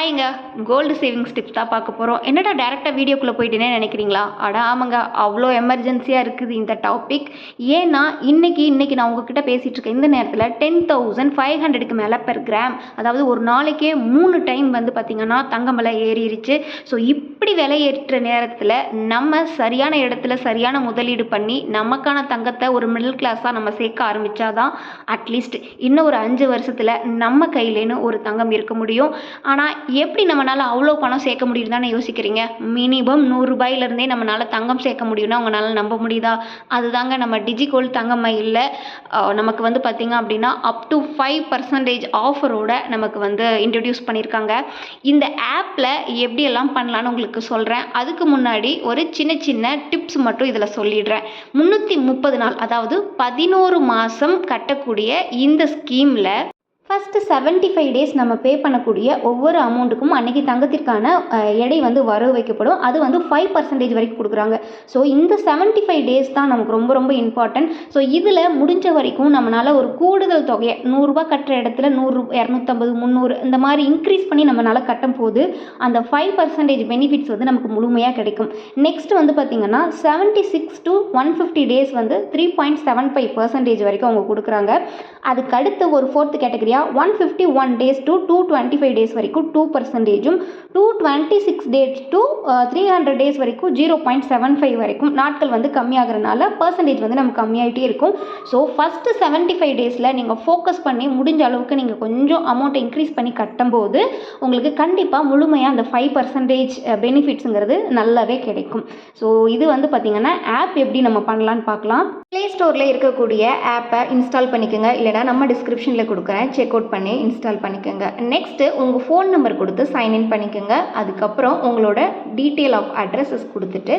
ஹாய்ங்க. Gold savings tips தான் பார்க்க போகிறோம் என்னடா டேரெக்டாக வீடியோக்குள்ளே போயிட்டேனே நினைக்கிறீங்களா? அட ஆமாங்க. அவ்வளோ எமர்ஜென்சியாக இருக்குது இந்த டாபிக் ஏன்னா இன்னைக்கு இன்றைக்கி நான் உங்ககிட்ட பேசிகிட்டு இருக்கேன். இந்த நேரத்தில் டென் தௌசண்ட் ஃபைவ் ஹண்ட்ரடுக்கு மேலே பெர் கிராம் அதாவது ஒரு நாளைக்கே மூணு டைம் வந்து பார்த்திங்கன்னா தங்கம் விலை ஏறிடுச்சு ஸோ இப்படி விலை ஏற்ற நேரத்தில் நம்ம சரியான இடத்துல சரியான முதலீடு பண்ணி நமக்கான தங்கத்தை ஒரு மிடில் கிளாஸாக நம்ம சேர்க்க ஆரம்பித்தாதான் அட்லீஸ்ட் இன்னும் ஒரு அஞ்சு வருஷத்தில் நம்ம கையிலேன்னு ஒரு தங்கம் இருக்க முடியும். ஆனால் எப்படி நம்மளால் அவ்வளோ பணம் சேர்க்க முடியும் தானே யோசிக்கிறீங்க? மினிமம் நூறுரூபாயிலேருந்தே நம்மளால் தங்கம் சேர்க்க முடியும்னா உங்களால் நம்ப முடியுதா? அதுதாங்க நம்ம டிஜிகோல் தங்கம் மயிலில் நமக்கு வந்து பார்த்திங்க அப்படின்னா அப் டு ஃபைவ் பர்சன்டேஜ் ஆஃபரோட நமக்கு வந்து இன்ட்ரடியூஸ் பண்ணியிருக்காங்க இந்த ஆப்பில் எப்படியெல்லாம் பண்ணலான்னு உங்களுக்கு சொல்கிறேன் அதுக்கு முன்னாடி ஒரு சின்ன சின்ன டிப்ஸ் மட்டும் இதில் சொல்லிடுறேன். முந்நூற்றி முப்பது நாள் அதாவது பதினோரு மாதம் கட்டக்கூடிய இந்த ஸ்கீமில் ஃபஸ்ட்டு செவன்ட்டி ஃபைவ் டேஸ் நம்ம பே பண்ணக்கூடிய ஒவ்வொரு அமௌண்ட்டுக்கும் அன்றைக்கி தங்கத்திற்கான எடை வந்து வரவு வைக்கப்படும். அது வந்து ஃபைவ் பர்சன்டேஜ் வரைக்கும் கொடுக்குறாங்க. ஸோ இந்த செவன்ட்டி ஃபைவ் டேஸ் தான் நமக்கு ரொம்ப ரொம்ப இம்பார்ட்டன்ட் ஸோ இதில் முடிஞ்ச வரைக்கும் நம்மளால் ஒரு கூடுதல் தொகையை நூறுரூபா கட்டுற இடத்துல நூறு இரநூத்தம்பது முந்நூறு இந்த மாதிரி இன்க்ரீஸ் பண்ணி நம்மளால் கட்டும் போது அந்த ஃபைவ் பர்சன்டேஜ் பெனிஃபிட்ஸ் வந்து நமக்கு முழுமையாக கிடைக்கும். நெக்ஸ்ட் வந்து பார்த்திங்கன்னா seventy six to one fifty days வந்து three point seven five percentage வரைக்கும் அவங்க கொடுக்குறாங்க. அதுக்கு அடுத்து ஒரு fourth கேட்டகரியாக one fifty one days to two twenty five days வரைக்கும் two பர்சன்டேஜும் two twenty six days to three hundred days வரைக்கும் ஜீரோ பாயிண்ட் செவன் ஃபைவ் வரைக்கும் நாட்கள் வந்து கம்மியாகிறனால பர்சன்டேஜ் வந்து நமக்கு கம்மியாகிட்டே இருக்கும். ஸோ ஃபஸ்ட்டு செவன்ட்டி ஃபைவ் டேஸில் நீங்கள் ஃபோக்கஸ் பண்ணி முடிஞ்ச அளவுக்கு நீங்கள் கொஞ்சம் அமௌண்ட்டை இன்க்ரீஸ் பண்ணி கட்டும்போது உங்களுக்கு கண்டிப்பாக முழுமையாக அந்த ஃபைவ் பர்சன்டேஜ் பெனிஃபிட்ஸுங்கிறது நல்லாவே கிடைக்கும். ஸோ இது வந்து பார்த்திங்கன்னா ஆப் எப்படி நம்ம பண்ணலான்னு பார்க்கலாம் ப்ளே ஸ்டோரில் இருக்கக்கூடிய ஆப்பை இன்ஸ்டால் பண்ணிக்கோங்க. இல்லைனா நம்ம டிஸ்கிரிப்ஷனில் கொடுக்குறேன். செக் அவுட் பண்ணி இன்ஸ்டால் பண்ணிக்கோங்க. நெக்ஸ்ட்டு உங்கள் ஃபோன் நம்பர் கொடுத்து சைன்இன் பண்ணிக்கோங்க. அதுக்கப்புறம் உங்களோட டீட்டெயில் ஆஃப் அட்ரஸஸ் கொடுத்துட்டு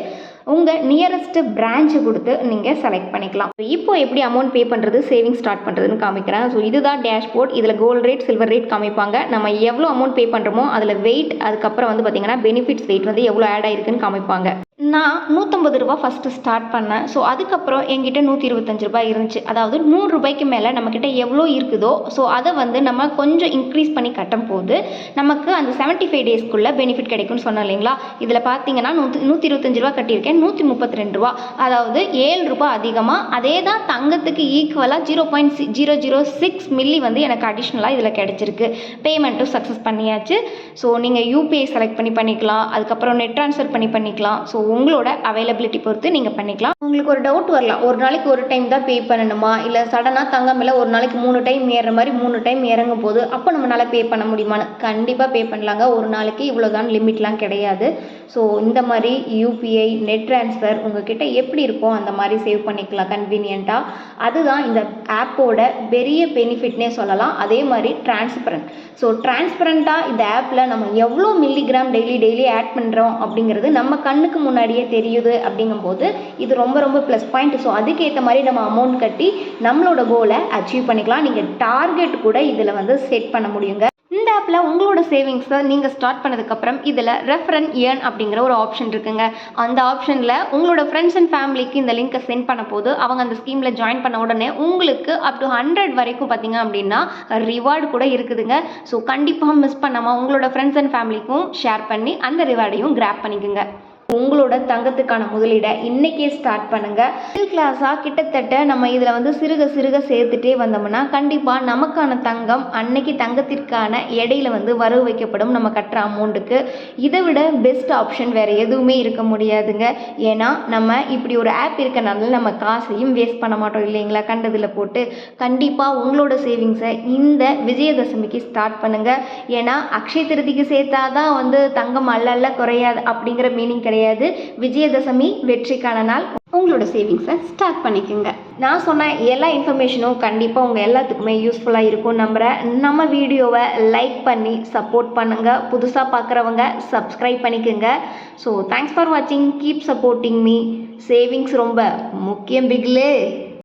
உங்கள் நியரஸ்ட்டு பிரான்ச்சு கொடுத்து நீங்கள் செலக்ட் பண்ணிக்கலாம். இப்போ எப்படி அமௌண்ட் பே பண்ணுறது சேவிங் ஸ்டார்ட் பண்ணுறதுன்னு காமிக்கிறேன். ஸோ இதுதான் டேஷ்போர்ட் இதில் கோல்டு ரேட் சில்வர் ரேட் காமிப்பாங்க. நம்ம எவ்வளோ அமௌண்ட் பே பண்ணுறோமோ அதில் வெயிட் அதுக்கப்புறம் வந்து பார்த்திங்கன்னா பெனிஃபிட்ஸ் வெயிட் வந்து எவ்வளோ ஆட் ஆயிருக்குன்னு காமிப்பாங்க. நான் நூற்றம்பது ரூபா ஃபஸ்ட்டு ஸ்டார்ட் பண்ணேன். ஸோ அதுக்கப்புறம் என்கிட்ட நூற்றி இருபத்தஞ்சு ரூபாய் இருந்துச்சு. அதாவது நூறு ரூபாய்க்கு மேலே நம்மக்கிட்ட எவ்வளோ இருக்குதோ ஸோ அதை வந்து நம்ம கொஞ்சம் இன்க்ரீஸ் பண்ணி கட்டும் போது நமக்கு அந்த செவன்ட்டி ஃபைவ் டேஸ்க்குள்ளே பெனிஃபிட் கிடைக்கும்னு சொன்னோம் இல்லைங்களா? இதில் பார்த்தீங்கன்னா நூற்றி நூற்றி இருபத்தஞ்சு ரூபா கட்டியிருக்கேன். நூற்றி முப்பத்தி ரெண்டு ரூபா அதாவது ஏழு ரூபாய் அதிகமாக அதே தான் தங்கத்துக்கு ஈக்குவலாக zero point zero zero six milli வந்து எனக்கு அடிஷ்னலாக இதில் கிடச்சிருக்கு. பேமெண்ட்டும் சக்ஸஸ் பண்ணியாச்சு. ஸோ நீங்கள் யூபிஐ செலக்ட் பண்ணி பண்ணிக்கலாம். அதுக்கப்புறம் நெட் ட்ரான்ஸ்ஃபர் பண்ணி பண்ணிக்கலாம். ஸோ உங்களோட அவைலபிலிட்டி பொறுத்து நீங்கள் பண்ணிக்கலாம். உங்களுக்கு ஒரு டவுட் வரலாம். ஒரு நாளைக்கு ஒரு டைம் தான் பே பண்ணணுமா? இல்லை சடனாக தங்கம் ஒரு நாளைக்கு மூணு டைம் ஏறுற மாதிரி மூணு டைம் இறங்கும் போது அப்போ நம்மளால் பே பண்ண முடியுமான்னு? கண்டிப்பாக பே பண்ணலாங்க. ஒரு நாளைக்கு இவ்வளோதான் லிமிட்லாம் கிடையாது. ஸோ இந்த மாதிரி யூபிஐ நெட் ட்ரான்ஸ்ஃபர் உங்ககிட்ட எப்படி இருக்கோ அந்த மாதிரி சேவ் பண்ணிக்கலாம் கன்வீனியண்ட்டாக அதுதான் இந்த ஆப்போட பெரிய பெனிஃபிட்னே சொல்லலாம். அதே மாதிரி டிரான்ஸ்பரண்ட் ஸோ டிரான்ஸ்பரண்ட்டாக இந்த ஆப்பில் நம்ம எவ்வளோ மில்லிகிராம் டெய்லி டெய்லி ஆட் பண்ணுறோம் அப்படிங்கிறது நம்ம கண்ணுக்கு முன்னாடியே தெரியுது அப்படிங்கும்போது இது ரொம்ப ரொம்ப ப்ளஸ் பாயிண்ட் ஸோ அதுக்கேற்ற மாதிரி நம்ம அமௌண்ட் கட்டி நம்மளோட கோலை அச்சீவ் பண்ணிக்கலாம். நீங்கள் டார்கெட் கூட இதில் வந்து செட் பண்ண முடியுங்க. இந்த ஆப்பில் உங்களோட சேவிங்ஸை நீங்கள் ஸ்டார்ட் பண்ணதுக்கப்புறம் இதில் ரெஃபரன் ஏர்ன் அப்படிங்கிற ஒரு ஆப்ஷன் இருக்குங்க. அந்த ஆப்ஷனில் உங்களோட ஃப்ரெண்ட்ஸ் அண்ட் ஃபேமிலிக்கு இந்த லிங்க்கை சென்ட் பண்ண போது அவங்க அந்த ஸ்கீமில் ஜாயின் பண்ண உடனே உங்களுக்கு அப் டு ஹண்ட்ரட் வரைக்கும் பார்த்தீங்க அப்படின்னா ரிவார்டு கூட இருக்குதுங்க. ஸோ கண்டிப்பாக மிஸ் பண்ணாமல் உங்களோட ஃப்ரெண்ட்ஸ் அண்ட் ஃபேமிலிக்கும் ஷேர் பண்ணி அந்த ரிவார்டையும் கிராப் பண்ணிக்கோங்க. உங்களோட தங்கத்துக்கான முதலீடை இன்றைக்கே ஸ்டார்ட் பண்ணுங்கள் மிடில் கிளாஸாக கிட்டத்தட்ட நம்ம இதில் வந்து சிறுக சிறுக சேர்த்துட்டே வந்தோம்னா கண்டிப்பாக நமக்கான தங்கம் அன்னைக்கு தங்கத்திற்கான எடையில வந்து வரவு வைக்கப்படும் நம்ம கட்டுற அமௌண்ட்டுக்கு இதை விட பெஸ்ட் ஆப்ஷன் வேறு எதுவுமே இருக்க முடியாதுங்க. ஏன்னா நம்ம இப்படி ஒரு ஆப் இருக்கனால நம்ம காசையும் வேஸ்ட் பண்ண மாட்டோம் இல்லைங்களா? கண்டதில் போட்டு கண்டிப்பாக உங்களோட சேவிங்ஸை இந்த விஜயதசமிக்கு ஸ்டார்ட் பண்ணுங்கள் ஏன்னா அக்ஷய திருதிக்கு சேர்த்தா தான் வந்து தங்கம் அல்ல குறையாது அப்படிங்கிற மீனிங் கிடையாது. விஜயதசமி வெற்றிக்கான நாள். உங்களோட சேவிங்ஸை ஸ்டார்ட் பண்ணிக்கோங்க. நான் சொன்ன எல்லா இன்ஃபர்மேஷனும் கண்டிப்பாக உங்கள் எல்லாத்துக்குமே யூஸ்ஃபுல்லாக இருக்கும் நம்புகிறேன் நம்ம வீடியோவை லைக் பண்ணி சப்போர்ட் பண்ணுங்கள் புதுசாக பார்க்குறவங்க சப்ஸ்கிரைப் பண்ணிக்கோங்க. ஸோ தேங்க்ஸ் ஃபார் வாட்சிங் கீப் சப்போர்ட்டிங் மீ சேவிங்ஸ் ரொம்ப முக்கியம் பிக்லே.